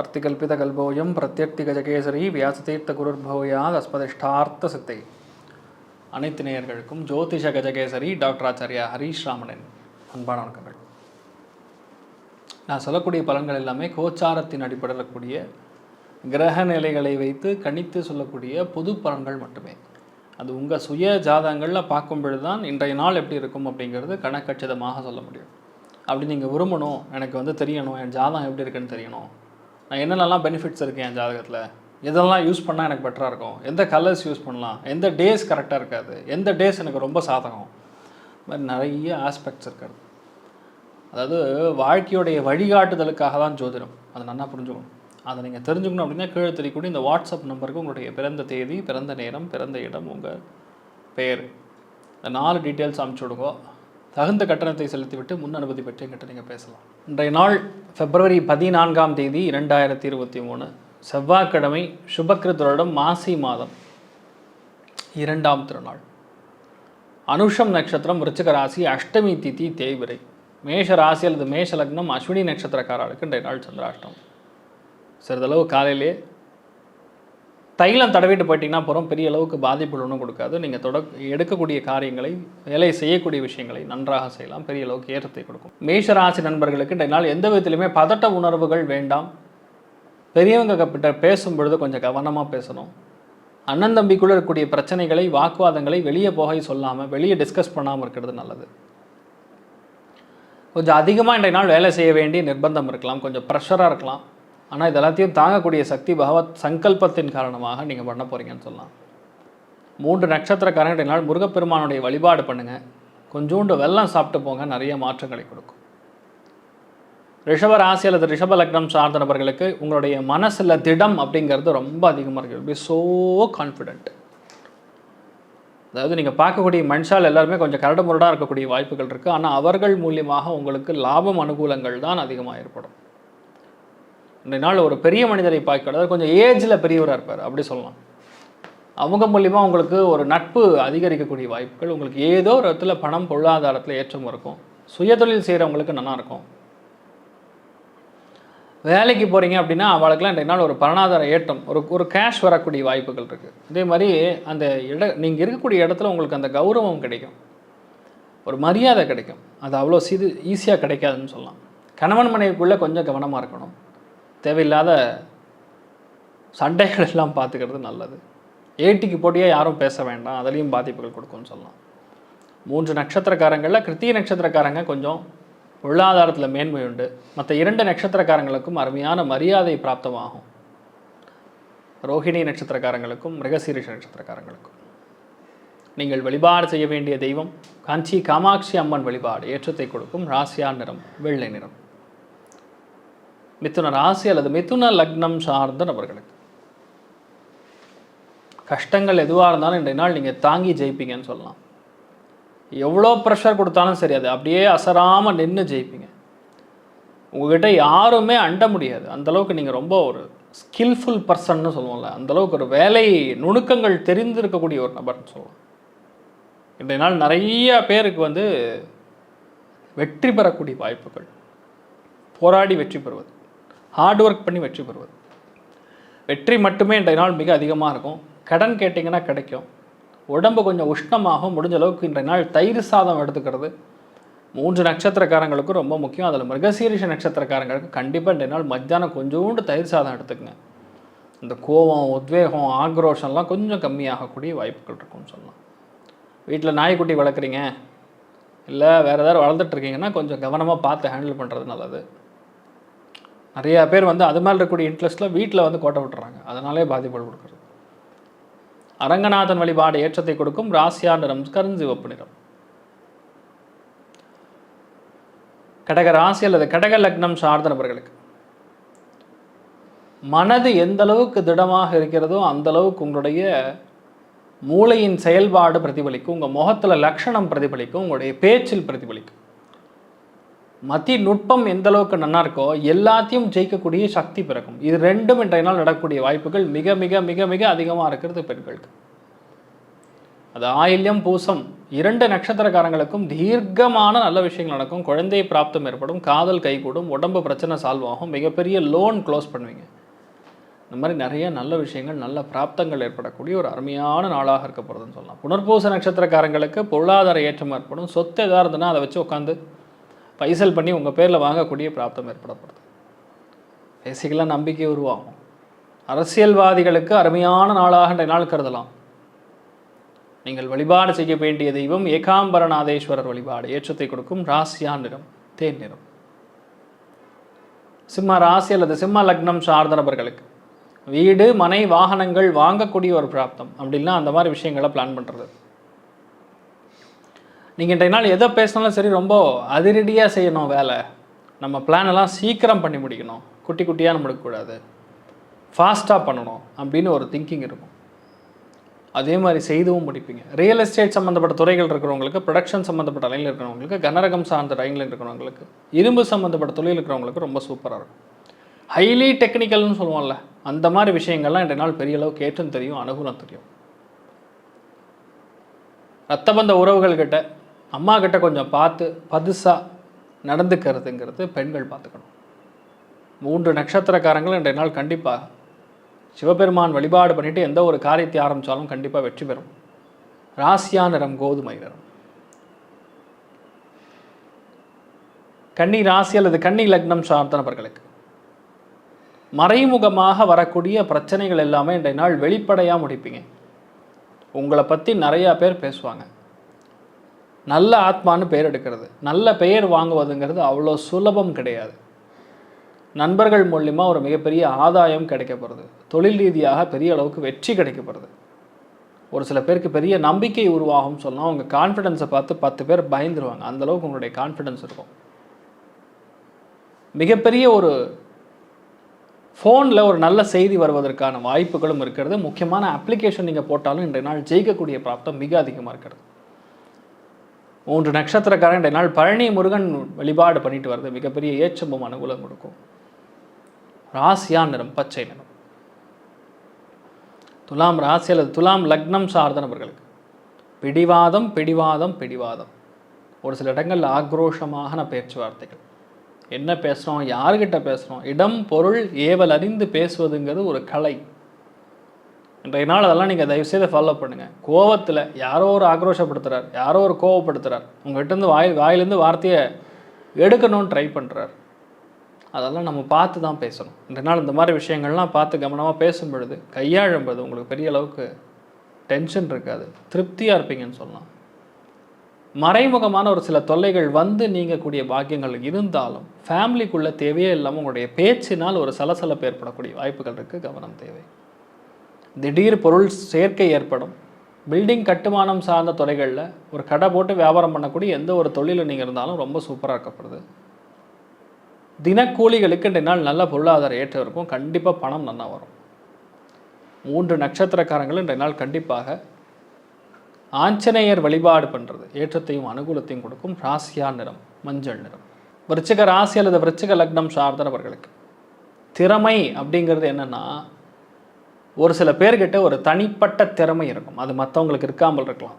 அர்த்திகல்பிதகல்போயம் பிரத்யர்த்திகஜகேசரி வியாசதீர்த்த குருர்பவயாத் அஸ்மதிஷ்டார்த்த சித்தை அனைத்து நேயர்களுக்கும் ஜோதிஷ கஜகேசரி டாக்டர் ஆச்சாரியா ஹரீஷ் ராமனின் அன்பான வணக்கங்கள். நான் சொல்லக்கூடிய பலன்கள் எல்லாமே கோச்சாரத்தின் அடிப்படையில் கூடிய கிரக நிலைகளை வைத்து கணித்து சொல்லக்கூடிய பொது பலன்கள் மட்டுமே. அது உங்கள் சுய ஜாதகங்களில் பார்க்கும் பொழுது தான் இன்றைய நாள் எப்படி இருக்கும் அப்படிங்கிறது கணக்கச்சிதமாக சொல்ல முடியும். அப்படி நீங்கள் விரும்பணும் எனக்கு வந்து தெரியணும் என் ஜாதகம் எப்படி இருக்குன்னு தெரியணும். நான் என்னென்னலாம் பெனிஃபிட்ஸ் இருக்குது என் ஜாதகத்தில்? எதெல்லாம் யூஸ் பண்ணால் எனக்கு பெட்டராக இருக்கும்? எந்த கலர்ஸ் யூஸ் பண்ணலாம்? எந்த டேஸ் கரெக்டாக இருக்காது? எந்த டேஸ் எனக்கு ரொம்ப சாதகம்? மாதிரி நிறைய ஆஸ்பெக்ட்ஸ் இருக்காது அதாவது வாழ்க்கையுடைய வழிகாட்டுதலுக்காக தான் ஜோதிடம். அதை நல்லா புரிஞ்சுக்கணும்? அதை நீங்கள் தெரிஞ்சுக்கணும் அப்படின்னா கீழே தெரியக்கூடிய இந்த வாட்ஸ்அப் நம்பருக்கு உங்களுடைய பிறந்த தேதி பிறந்த நேரம் பிறந்த இடம் உங்கள் பெயர் இந்த நாலு டீட்டெயில்ஸ் அனுப்பிச்சி விடுங்க. தகுந்த கட்டணத்தை செலுத்திவிட்டு முன் அனுமதி பெற்று என்கிட்ட நீங்கள் பேசலாம். இன்றைய நாள் பிப்ரவரி பதினான்காம் தேதி இரண்டாயிரத்தி இருபத்தி மூணு. செவ்வாய்க்கிழமை சுபக்கிருத்தருடம் மாசி மாதம். இரண்டாம் திருநாள். அனுஷம் நட்சத்திரம் விருச்சிக ராசி அஷ்டமி திதி தேய்விரை மேஷ ராசி அல்லது மேஷ லக்னம் அஸ்வினி நட்சத்திரக்காரர்களுக்கு இன்றைய நாள் சந்திராஷ்டமம். சிறிதளவு காலையிலே தைலம் தடவிட்டு போயிட்டீங்கன்னா அப்புறம் பெரிய அளவுக்கு பாதிப்புகள் ஒன்றும் கொடுக்காது. நீங்கள் தொட எடுக்கக்கூடிய காரியங்களை வேலை செய்யக்கூடிய விஷயங்களை நன்றாக செய்யலாம். பெரிய அளவுக்கு ஏற்றத்தை கொடுக்கும். மேஷராசி நண்பர்களுக்கு இன்றைய நாள் எந்த விதத்திலுமே பதட்ட உணர்வுகள் வேண்டாம். பெரியவங்க கிட்ட பேசும் பொழுது கொஞ்சம் கவனமாக பேசணும். அண்ணன் தம்பிக்குள்ளே இருக்கக்கூடிய பிரச்சனைகளை வாக்குவாதங்களை வெளியே போகை சொல்லாமல் வெளியே டிஸ்கஸ் பண்ணாமல் இருக்கிறது நல்லது. கொஞ்சம் அதிகமாக இன்றைய நாள் வேலை செய்ய வேண்டிய நிர்பந்தம் இருக்கலாம். கொஞ்சம் ப்ரெஷராக இருக்கலாம். ஆனால் இது எல்லாத்தையும் தாங்கக்கூடிய சக்தி பகவத் சங்கல்பத்தின் காரணமாக நீங்கள் பண்ண போகிறீங்கன்னு சொல்லலாம். மூன்று நட்சத்திரக்காரங்க முருகப்பெருமானுடைய வழிபாடு பண்ணுங்கள் கொஞ்சோண்டு வெள்ளம் சாப்பிட்டு போங்க நிறைய மாற்றங்களை கொடுக்கும். ரிஷப ராசி அல்லது ரிஷப லக்னம் சார்ந்த நபர்களுக்கு உங்களுடைய மனசில் திடம் அப்படிங்கிறது ரொம்ப அதிகமாக இருக்குது பி ஸோ கான்ஃபிடென்ட் அதாவது நீங்கள் பார்க்கக்கூடிய மனுஷால் எல்லாருமே கொஞ்சம் கரடு முரடாக இருக்கக்கூடிய வாய்ப்புகள் இருக்குது ஆனால் அவர்கள் மூலியமாக உங்களுக்கு லாபம் அனுகூலங்கள் தான் அதிகமாக ஏற்படும். இன்றைய நாள் ஒரு பெரிய மனிதரை பார்க்க அதாவது கொஞ்சம் ஏஜில் பெரியவராக இருப்பார். அப்படி சொல்லலாம். அவங்க மூலிமா உங்களுக்கு ஒரு நட்பு அதிகரிக்கக்கூடிய வாய்ப்புகள் உங்களுக்கு ஏதோ ஒரு இடத்துல பணம் பொருளாதாரத்தில் ஏற்றம் இருக்கும். சுயதொழில் செய்கிறவங்களுக்கு நல்லா இருக்கும். வேலைக்கு போகிறீங்க அப்படின்னா அவளுக்குலாம் இன்றைய நாள் ஒரு பணாதார ஏற்றம் ஒரு ஒரு கேஷ் வரக்கூடிய வாய்ப்புகள் இருக்குது இதே மாதிரி அந்த இட நீங்கள் இருக்கக்கூடிய இடத்துல உங்களுக்கு அந்த கௌரவம் கிடைக்கும். ஒரு மரியாதை கிடைக்கும். அது அவ்வளோ சிது ஈஸியாக கிடைக்காதுன்னு சொல்லலாம். கணவன் மனைவிக்குள்ளே கொஞ்சம் கவனமாக இருக்கணும். தேவையில்லாத சண்டைகள் எல்லாம் பார்த்துக்கிறது நல்லது. ஏட்டிக்கு போட்டியாக யாரும் பேச வேண்டாம். அதுலேயும் பாதிப்புகள் கொடுக்கும்னு சொல்லலாம். மூன்று நட்சத்திரக்காரங்களில் கிருத்திய நட்சத்திரக்காரங்க கொஞ்சம் பொருளாதாரத்தில் மேன்மை உண்டு. மற்ற இரண்டு நட்சத்திரக்காரங்களுக்கும் அருமையான மரியாதை பிராப்தமாகும். ரோஹிணி நட்சத்திரக்காரங்களுக்கும் மிருகசீரிஷ நட்சத்திரக்காரங்களுக்கும். நீங்கள் வழிபாடு செய்ய வேண்டிய தெய்வம் காஞ்சி காமாட்சி அம்மன் வழிபாடு ஏற்றத்தை கொடுக்கும் ராசியா நிறம் வெள்ளை நிறம். மிதுன ராசி அல்லது மிதுன லக்னம் சார்ந்த நபர்களுக்கு. கஷ்டங்கள் எதுவாக இருந்தாலும் இன்றைய நாள் நீங்கள் தாங்கி ஜெயிப்பீங்கன்னு சொல்லலாம். எவ்வளோ ப்ரெஷர் கொடுத்தாலும் சரி அது அப்படியே அசராமல் நின்று ஜெயிப்பீங்க. உங்ககிட்ட யாருமே அண்ட முடியாது. அந்தளவுக்கு நீங்கள் ரொம்ப ஒரு ஸ்கில்ஃபுல் பர்சன்னு சொல்லுவோம்ல அந்தளவுக்கு ஒரு வேலை நுணுக்கங்கள் தெரிந்திருக்கக்கூடிய ஒரு நபர்னு சொல்லலாம் இன்றைய நாள் நிறைய பேருக்கு வந்து வெற்றி பெறக்கூடிய வாய்ப்புகள். போராடி வெற்றி பெறுவது. ஹார்ட் ஒர்க் பண்ணி வெற்றி பெறுவது. வெற்றி மட்டுமே இன்றைய நாள் மிக அதிகமாக இருக்கும். கடன் கேட்டிங்கன்னா கிடைக்கும். உடம்பு கொஞ்சம் உஷ்ணமாகும் முடிஞ்ச அளவுக்கு இன்றைய நாள் தயிர் சாதம் எடுத்துக்கிறது. மூன்று நட்சத்திரக்காரங்களுக்கும் ரொம்ப முக்கியம். அதில் மிருகசீரிஷ நட்சத்திரக்காரங்களுக்கு கண்டிப்பாக இன்றைய நாள் மத்தியானம் கொஞ்சோண்டு தயிர் சாதம் எடுத்துக்கங்க. இந்த கோபம் உத்வேகம் ஆக்ரோஷம்லாம் கொஞ்சம் கம்மியாகக்கூடிய வாய்ப்புகள் இருக்கும்னு சொல்லலாம். வீட்டில் நாய்க்குட்டி வளர்க்குறீங்க? இல்லை வேறு ஏதாவது வளர்ந்துட்டுருக்கீங்கன்னா கொஞ்சம் கவனமாக பார்த்து ஹேண்டில் பண்ணுறது நல்லது. நிறையா பேர் வந்து அது மேலே இருக்கக்கூடிய இன்ட்ரெஸ்ட்டில் வீட்டில் வந்து கோட்டை விட்டுறாங்க. அதனாலே பாதிப்புகள் கொடுக்குறது. அரங்கநாதன் வழிபாடு ஏற்றத்தை கொடுக்கும் ராசியா நிறம் கருஞ்சிவப்பு நிறம். கடக ராசி அல்லது கடக லக்னம் சார்ந்த நபர்களுக்கு. மனது எந்த அளவுக்கு திடமாக இருக்கிறதோ அந்த அளவுக்கு உங்களுடைய மூளையின் செயல்பாடு பிரதிபலிக்கும் உங்கள் முகத்தில் லக்ஷணம் பிரதிபலிக்கும் உங்களுடைய பேச்சில் பிரதிபலிக்கும். மத்திய நுட்பம் எந்த அளவுக்கு நல்லா இருக்கோ எல்லாத்தையும் ஜெயிக்கக்கூடிய சக்தி பிறக்கும். இது ரெண்டும் இன்றைய நாள் நடக்கக்கூடிய வாய்ப்புகள் மிக மிக மிக மிக அதிகமாக இருக்கிறது பெண்களுக்கு. அது ஆயில்யம் பூசம் இரண்டு நட்சத்திரக்காரங்களுக்கும் தீர்க்கமான நல்ல விஷயங்கள் நடக்கும். குழந்தை பிராப்தம் ஏற்படும் காதல் கைகூடும் உடம்பு பிரச்சனை சால்வ் ஆகும் மிகப்பெரிய லோன் க்ளோஸ் பண்ணுவீங்க. இந்த மாதிரி நிறைய நல்ல விஷயங்கள் நல்ல பிராப்தங்கள் ஏற்படக்கூடிய ஒரு அருமையான நாளாக இருக்க போகிறதுன்னு சொல்லலாம். புனர்பூச நட்சத்திரக்காரங்களுக்கு பொருளாதார ஏற்றம் ஏற்படும். சொத்து எதாக இருந்ததுன்னா அதை வச்சு உட்காந்து பைசல் பண்ணி உங்கள் பேரில் வாங்கக்கூடிய பிராப்தம் ஏற்படப்படுது. பேசிக்கலாக நம்பிக்கை உருவாகும். அரசியல்வாதிகளுக்கு அருமையான நாளாக இந்த நாள் கருதலாம். நீங்கள் வழிபாடு செய்ய வேண்டிய தெய்வம் ஏகாம்பரநாதேஸ்வரர் வழிபாடு. ஏற்றத்தை கொடுக்கும் ராசியா நிறம் தேன் நிறம். சிம்ம ராசி அல்லது சிம்ம லக்னம் சார்ந்த நபர்களுக்கு வீடு மனை வாகனங்கள் வாங்கக்கூடிய ஒரு பிராப்தம். அப்படின்னா அந்த மாதிரி விஷயங்களை பிளான் பண்ணுறது நீங்கள் இன்றைய நாள் எதை பேசினாலும் சரி ரொம்ப அதிரடியாக செய்யணும் வேலை. நம்ம பிளான் எல்லாம் சீக்கிரம் பண்ணி முடிக்கணும். குட்டி குட்டியாக முடிக்கக்கூடாது ஃபாஸ்ட்டாக பண்ணணும் அப்படின்னு ஒரு திங்கிங் இருக்கும். அதே மாதிரி செய்தவும் முடிப்பீங்க. ரியல் எஸ்டேட் சம்மந்தப்பட்ட துறைகள் இருக்கிறவங்களுக்கு ப்ரொடக்ஷன் சம்மந்தப்பட்ட லைனில் இருக்கிறவங்களுக்கு கனரகம் சார்ந்த லைனில் இருக்கிறவங்களுக்கு இரும்பு சம்மந்தப்பட்ட தொழில் இருக்கிறவங்களுக்கு ரொம்ப சூப்பராக இருக்கும். ஹைலி டெக்னிக்கல்னு சொல்லுவோம்ல அந்த மாதிரி விஷயங்கள்லாம் இன்றைய நாள் பெரிய அளவுக்கு கேட்டும் தெரியும் அனுகூலம் தெரியும். ரத்த பந்த உறவுகள் அம்மா கிட்ட கொஞ்சம் பார்த்து பதுசாக நடந்துக்கிறதுங்கிறது பெண்கள் பார்த்துக்கணும். மூன்று நட்சத்திரக்காரங்களும் இன்றைய நாள் கண்டிப்பாக சிவபெருமான் வழிபாடு பண்ணிவிட்டு எந்த ஒரு காரியத்தை ஆரம்பித்தாலும் கண்டிப்பாக வெற்றி பெறும். ராசியா நிறம் கோதுமை நிறம். கன்னி ராசி அல்லது கன்னி லக்னம் சார்ந்தவர்களுக்கு மறைமுகமாக வரக்கூடிய பிரச்சனைகள் எல்லாமே இன்றைய நாள் வெளிப்படையாக முடிப்பீங்க. உங்களை பற்றி நிறையா பேர் பேசுவாங்க. நல்ல ஆத்மான்னு பெயர் எடுக்கிறது. நல்ல பெயர் வாங்குவதுங்கிறது அவ்வளோ சுலபம் கிடையாது. நண்பர்கள் மூலியமாக ஒரு மிகப்பெரிய ஆதாயம் கிடைக்கப்படுது. தொழில் ரீதியாக பெரிய அளவுக்கு வெற்றி கிடைக்கப்படுது. ஒரு சில பேருக்கு பெரிய நம்பிக்கை உருவாகும் சொன்னால் உங்கள் கான்ஃபிடென்ஸை பார்த்து பத்து பேர் பயந்துருவாங்க. அந்தளவுக்கு உங்களுடைய கான்ஃபிடென்ஸ் இருக்கும். மிகப்பெரிய ஒரு ஃபோனில் ஒரு நல்ல செய்தி வருவதற்கான வாய்ப்புகளும் இருக்கிறது. முக்கியமான அப்ளிகேஷன் நீங்கள் போட்டாலும் இன்றைய நாள் ஜெயிக்கக்கூடிய பிராப்தம் மிக அதிகமாக இருக்கிறது. மூன்று நட்சத்திரக்காரன் இன்றைய நாள் பழனி முருகன் வழிபாடு பண்ணிட்டு வர்றது மிகப்பெரிய ஏச்சமும் அனுகூலம் கொடுக்கும். ராசியா நிறம் பச்சை நிறம். துலாம் ராசி அல்லது துலாம் லக்னம் சார்ந்த நபர்களுக்கு பிடிவாதம் பிடிவாதம் பிடிவாதம். ஒரு சில இடங்களில் ஆக்ரோஷமான பேச்சுவார்த்தைகள் என்ன பேசுகிறோம் யாருக்கிட்ட பேசுகிறோம் இடம் பொருள் ஏவல் அறிந்து பேசுவதுங்கிறது ஒரு கலை. இன்றைய நாள் அதெல்லாம் நீங்கள் தயவுசெய்து ஃபாலோ பண்ணுங்கள் கோவத்தில் யாரோ ஒரு ஆக்ரோஷப்படுத்துகிறார் யாரோ ஒரு கோவப்படுத்துகிறார் உங்கள்கிட்டருந்து வாய் வாயிலேருந்து வார்த்தையை எடுக்கணும்னு ட்ரை பண்ணுறார் அதெல்லாம் நம்ம பார்த்து தான் பேசணும். இன்றைய நாள் இந்த மாதிரி விஷயங்கள்லாம் பார்த்து கவனமாக பேசும் பொழுது கையாழும் பொழுது உங்களுக்கு பெரிய அளவுக்கு டென்ஷன் இருக்காது. திருப்தியாக இருப்பீங்கன்னு சொல்லலாம். மறைமுகமான ஒரு சில தொல்லைகள் வந்து நீங்கக்கூடிய பாக்கியங்கள் இருந்தாலும் ஃபேமிலிக்குள்ளே தேவையே இல்லாமல் உங்களுடைய பேச்சினால் ஒரு சலசலப்பு ஏற்படக்கூடிய வாய்ப்புகள் இருக்குது கவனம் தேவை. திடீர் பொருள் சேர்க்கை ஏற்படும். பில்டிங் கட்டுமானம் சார்ந்த துறைகளில் ஒரு கடை போட்டு வியாபாரம் பண்ணக்கூடிய எந்த ஒரு தொழிலில் நீங்கள் இருந்தாலும் ரொம்ப சூப்பராக இருக்கப்படுது தினக்கூலிகளுக்கு ரெண்டு நாள் நல்ல பொருளாதார ஏற்றம் இருக்கும். கண்டிப்பாக பணம் நல்லா வரும். மூன்று நட்சத்திரக்காரங்களும் ரெண்டு நாள் கண்டிப்பாக ஆஞ்சநேயர் வழிபாடு பண்ணுறது ஏற்றத்தையும் அனுகூலத்தையும் கொடுக்கும். ராசியா நிறம் மஞ்சள் நிறம். விருச்சிக ராசி அல்லது விருச்சிக லக்னம் சார்ந்தவர்களுக்கு. திறமை அப்படிங்கிறது என்னென்னா ஒரு சில பேர்கிட்ட ஒரு தனிப்பட்ட திறமை இருக்கும். அது மற்றவங்களுக்கு இருக்காமல் இருக்கலாம்.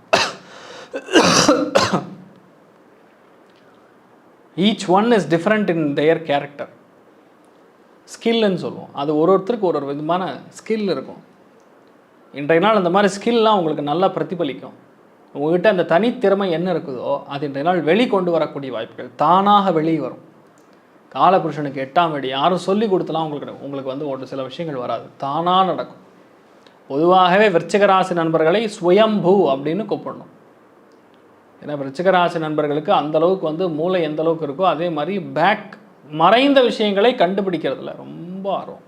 Each one is different in their character ஸ்கில்லுன்னு சொல்லுவோம். அது ஒரு ஒருத்தருக்கு ஒரு ஒரு விதமான ஸ்கில் இருக்கும். இன்றைய நாள் அந்த மாதிரி ஸ்கில்லாம் உங்களுக்கு நல்லா பிரதிபலிக்கும். உங்ககிட்ட அந்த தனித்திறமை என்ன இருக்குதோ அது இன்றைய நாள் வெளி கொண்டு வரக்கூடிய வாய்ப்புகள் தானாக வெளியே வரும். காலபுருஷனுக்கு எட்டாம் வெடி யாரும் சொல்லி கொடுத்தலாம் உங்களுக்கு உங்களுக்கு வந்து ஒரு சில விஷயங்கள் வராது. தானாக நடக்கும். பொதுவாகவே விருச்சிகராசி நண்பர்களை சுயம்பூ அப்படின்னு கூப்பிடணும். ஏன்னா விருச்சிகராசி நண்பர்களுக்கு அந்தளவுக்கு வந்து மூளை எந்த அளவுக்கு இருக்கோ அதே மாதிரி பேக் மறைந்த விஷயங்களை கண்டுபிடிக்கிறதுல ரொம்ப ஆர்வம்.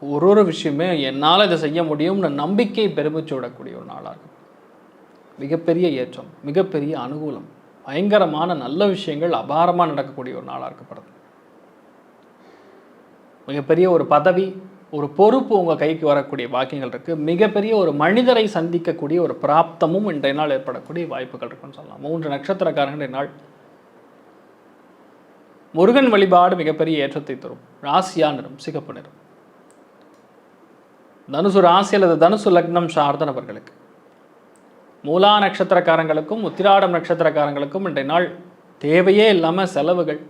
ஒரு ஒரு விஷயமே என்னால் இதை செய்ய முடியும்னு நம்பிக்கை பெருமிச்சு விடக்கூடிய ஒரு நாளாக இருக்கும். மிகப்பெரிய ஏற்றம் மிகப்பெரிய அனுகூலம் பயங்கரமான நல்ல விஷயங்கள் அபாரமாக நடக்கக்கூடிய ஒரு நாளாக இருக்கப்படுது. மிகப்பெரிய ஒரு பதவி ஒரு பொறுப்பு உங்கள் கைக்கு வரக்கூடிய வாக்கியங்கள் இருக்குது மிகப்பெரிய ஒரு மனிதரை சந்திக்கக்கூடிய ஒரு பிராப்தமும் இன்றைய நாள் ஏற்படக்கூடிய வாய்ப்புகள் இருக்குன்னு சொல்லலாம். மூன்று நட்சத்திரக்காரங்கள் நாள். முருகன் வழிபாடு மிகப்பெரிய ஏற்றத்தை தரும். ராசியா நிறம் சிகப்பு நிறம். தனுசு ராசி அல்லது தனுசு லக்னம் சார்ந்த நபர்களுக்கு மூலா நட்சத்திரக்காரங்களுக்கும் உத்திராடம் நட்சத்திரக்காரங்களுக்கும் இன்றைய நாள் தேவையே இல்லாமல் செலவுகள்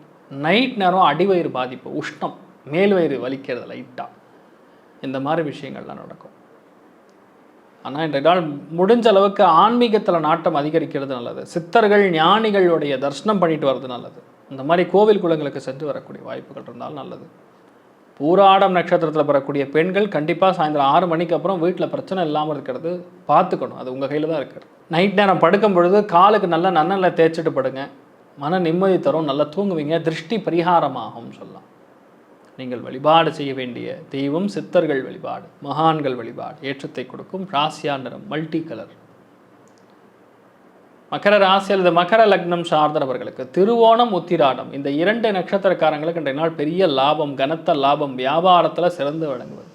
நைட் நேரம் அடிவயிறு பாதிப்பு உஷ்ணம் மேல் வயிறு வலிக்கிறது லைட்டாக இந்த மாதிரி விஷயங்கள்லாம் நடக்கும். ஆனால் இன்றைய நாள் முடிஞ்ச அளவுக்கு ஆன்மீகத்தில் நாட்டம் அதிகரிக்கிறது நல்லது. சித்தர்கள் ஞானிகளுடைய தரிசனம் பண்ணிட்டு வர்றது நல்லது. இந்த மாதிரி கோவில் குளங்களுக்கு சென்று வரக்கூடிய வாய்ப்புகள் இருந்தால் நல்லது. பூராடம் நட்சத்திரத்தில் பெறக்கூடிய பெண்கள் கண்டிப்பாக சாயந்தரம் ஆறு மணிக்கு அப்புறம் வீட்டில் பிரச்சனை இல்லாமல் இருக்கிறது பார்த்துக்கணும். அது உங்கள் கையில் தான் இருக்குது நைட் நேரம் படுக்கும் பொழுது காலுக்கு நல்ல நன்னெல்லை தேய்ச்சிட்டு படுங்க. மன நிம்மதி தரும் நல்லா தூங்குவீங்க திருஷ்டி பரிகாரமாகும் சொல்லலாம். நீங்கள் வழிபாடு செய்ய வேண்டிய தெய்வம் சித்தர்கள் வழிபாடு மகான்கள் வழிபாடு ஏற்றத்தை கொடுக்கும் ராசியா நிறம் மல்டி கலர் மகர ராசி அல்லது மகர லக்னம் சார்ந்தவர்களுக்கு திருவோணம் உத்திராடம் இந்த இரண்டு நட்சத்திரக்காரங்களுக்கு இன்றைய நாள் பெரிய லாபம் கனத்த லாபம் வியாபாரத்தில் சிறந்து வழங்குவது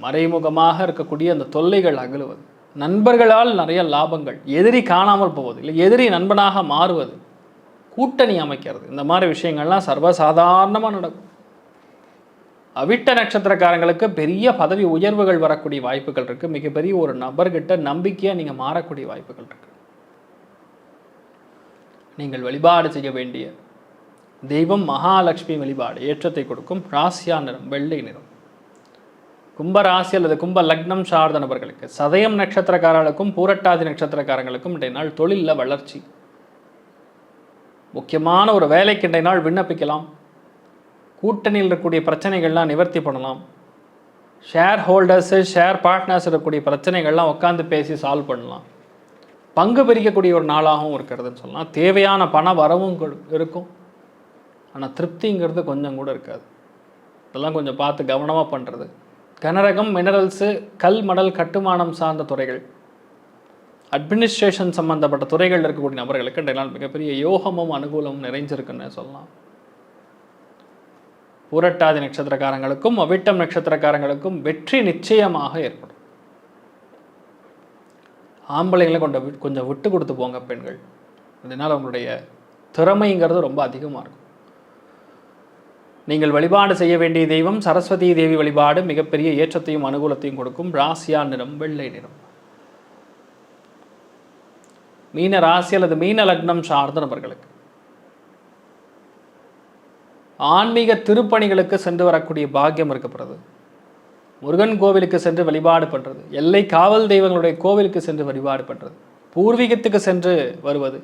மறைமுகமாக இருக்கக்கூடிய அந்த தொல்லைகள் அகலுவது. நண்பர்களால் நிறைய லாபங்கள் எதிரி காணாமல் போவது இல்லை எதிரி நண்பனாக மாறுவது. கூட்டணி அமைக்கிறது. இந்த மாதிரி விஷயங்கள்லாம் சர்வசாதாரணமாக நடக்கும். அவிட்ட நட்சத்திரக்காரங்களுக்கு பெரிய பதவி உயர்வுகள் வரக்கூடிய வாய்ப்புகள் இருக்குது மிகப்பெரிய ஒரு நபர்கிட்ட நம்பிக்கையாக நீங்கள் மாறக்கூடிய வாய்ப்புகள் இருக்கு. நீங்கள் வழிபாடு செய்ய வேண்டிய தெய்வம் மகாலட்சுமி வழிபாடு ஏற்றத்தை கொடுக்கும் ராசியா நிறம் வெள்ளை நிறம். கும்ப ராசி அல்லது கும்ப லக்னம் சார்ந்த நபர்களுக்கு சதயம் நட்சத்திரக்காரர்களுக்கும் பூரட்டாதி நட்சத்திரக்காரங்களுக்கும் இன்றைய நாள் தொழிலில் வளர்ச்சி. முக்கியமான ஒரு வேலைக்கு நாள் விண்ணப்பிக்கலாம். கூட்டணியில் இருக்கக்கூடிய பிரச்சனைகள்லாம் நிவர்த்தி பண்ணலாம். ஷேர் ஹோல்டர்ஸு ஷேர் பார்ட்னர்ஸ் இருக்கக்கூடிய பிரச்சனைகள்லாம் உட்காந்து பேசி சால்வ் பண்ணலாம். பங்கு பிரிக்கக்கூடிய ஒரு நாளாகவும் இருக்கிறதுன்னு சொல்லலாம். தேவையான பண வரவும் கொ- இருக்கும். ஆனால் திருப்திங்கிறது கொஞ்சம் கூட இருக்காது. இதெல்லாம் கொஞ்சம் பார்த்து கவனமாக பண்ணுறது கனரகம் மினரல்ஸு கல் மடல் கட்டுமானம் சார்ந்த துறைகள். அட்மினிஸ்ட்ரேஷன் சம்பந்தப்பட்ட துறைகளில் இருக்கக்கூடிய நபர்களுக்கு இடையிலான மிகப்பெரிய யோகமும் அனுகூலமும் நிறைஞ்சிருக்குன்னு சொல்லலாம். புரட்டாதி நட்சத்திரக்காரங்களுக்கும் அவிட்டம் நட்சத்திரக்காரங்களுக்கும் வெற்றி நிச்சயமாக ஏற்படும். ஆம்பளைங்களை கொண்ட கொஞ்சம் விட்டு கொடுத்து போங்க பெண்கள். அதனால் உங்களுடைய திறமைங்கிறது ரொம்ப அதிகமாக இருக்கும். நீங்கள் வழிபாடு செய்ய வேண்டிய தெய்வம் சரஸ்வதி தேவி வழிபாடு மிகப்பெரிய ஏற்றத்தையும் அனுகூலத்தையும் கொடுக்கும். ராசியா நிறம் வெள்ளை நிறம். மீன ராசி அல்லது மீன லக்னம் சார்ந்த நபர்களுக்கு. ஆன்மீக திருப்பணிகளுக்கு சென்று வரக்கூடிய பாக்கியம் இருக்கப்படுறது முருகன் கோவிலுக்கு சென்று வழிபாடு பண்ணுறது எல்லை காவல் தெய்வங்களுடைய கோவிலுக்கு சென்று வழிபாடு பண்ணுறது பூர்வீகத்துக்கு சென்று வருவது.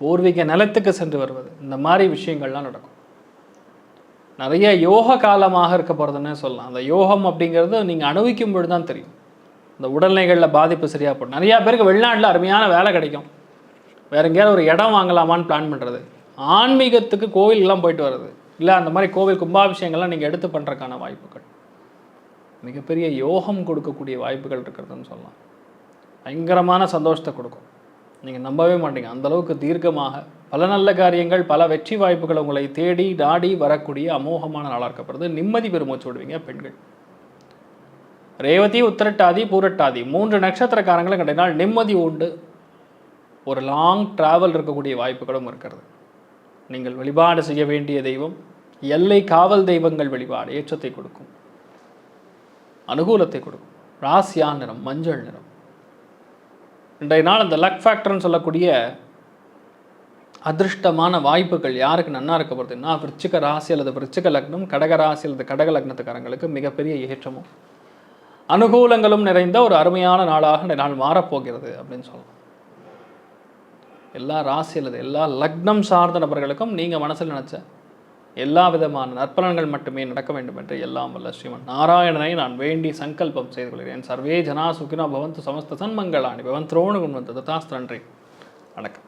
பூர்வீக நிலத்துக்கு சென்று வருவது. இந்த மாதிரி விஷயங்கள்லாம் நடக்கும். நிறைய யோக காலமாக இருக்க போகிறதுன்னு சொல்லலாம். அந்த யோகம் அப்படிங்கிறது நீங்கள் அனுபவிக்கும் பொழுது தான் தெரியும். இந்த உடல்நிலைகளில் பாதிப்பு சரியாக போடும் நிறையா பேருக்கு வெளிநாட்டில் அருமையான வேலை கிடைக்கும். வேற எங்கேயாவது ஒரு இடம் வாங்கலாமான்னு பிளான் பண்ணுறது ஆன்மீகத்துக்கு கோவிலெலாம் போயிட்டு வர்றது. இல்லை அந்த மாதிரி கோவில் கும்பாபிஷேகங்கள்லாம் நீங்கள் எடுத்து பண்ணுறதுக்கான வாய்ப்புகள். மிகப்பெரிய யோகம் கொடுக்கக்கூடிய வாய்ப்புகள் இருக்கிறதுன்னு சொல்லலாம். பயங்கரமான சந்தோஷத்தை கொடுக்கும். நீங்கள் நம்பவே மாட்டீங்க. அந்தளவுக்கு தீர்க்கமாக பல நல்ல காரியங்கள் பல வெற்றி வாய்ப்புகள் உங்களை தேடி நாடி வரக்கூடிய அமோகமான நாளாக இருக்கப்படுது நிம்மதி பெருமூச்சு விடுவீங்க பெண்கள். ரேவதி உத்திரட்டாதி பூரட்டாதி மூன்று நட்சத்திரக்காரங்களும் கண்டினால் நிம்மதி உண்டு. ஒரு லாங் டிராவல் இருக்கக்கூடிய வாய்ப்புகளும் இருக்கிறது. நீங்கள் வழிபாடு செய்ய வேண்டிய தெய்வம் எல்லை காவல் தெய்வங்கள் வழிபாடு ஏற்றத்தை கொடுக்கும். அனுகூலத்தை கொடுக்கும். ராசியா நிறம் மஞ்சள் நிறம். இன்றைய நாள் அந்த லக் ஃபேக்டர்னு சொல்லக்கூடிய அதிர்ஷ்டமான வாய்ப்புகள் யாருக்கு நன்னா இருக்க போகிறதுன்னா விருச்சிக ராசி அல்லது விருச்சிக லக்னம் கடக ராசி அல்லது கடக லக்னத்துக்காரங்களுக்கு மிகப்பெரிய ஏற்றமும். அனுகூலங்களும் நிறைந்த ஒரு அருமையான நாளாக இந்த நாள் மாறப்போகிறது அப்படின்னு சொல்லலாம். எல்லா ராசி அல்லது எல்லா லக்னம் சார்ந்த நபர்களுக்கும் நீங்கள் மனசில் நினச்ச எல்லா விதமான நற்பலன்கள் மட்டுமே நடக்க வேண்டும் என்று எல்லாம் வல்ல ஸ்ரீமன் நாராயணனை நான் வேண்டி சங்கல்பம் செய்து கொள்கிறேன். சர்வே ஜனா சுகினோ பவந்து சமஸ்த சன்மங்களானி பவன் திரோணு குணவந்து ததாஸ்து நன்றி வணக்கம்.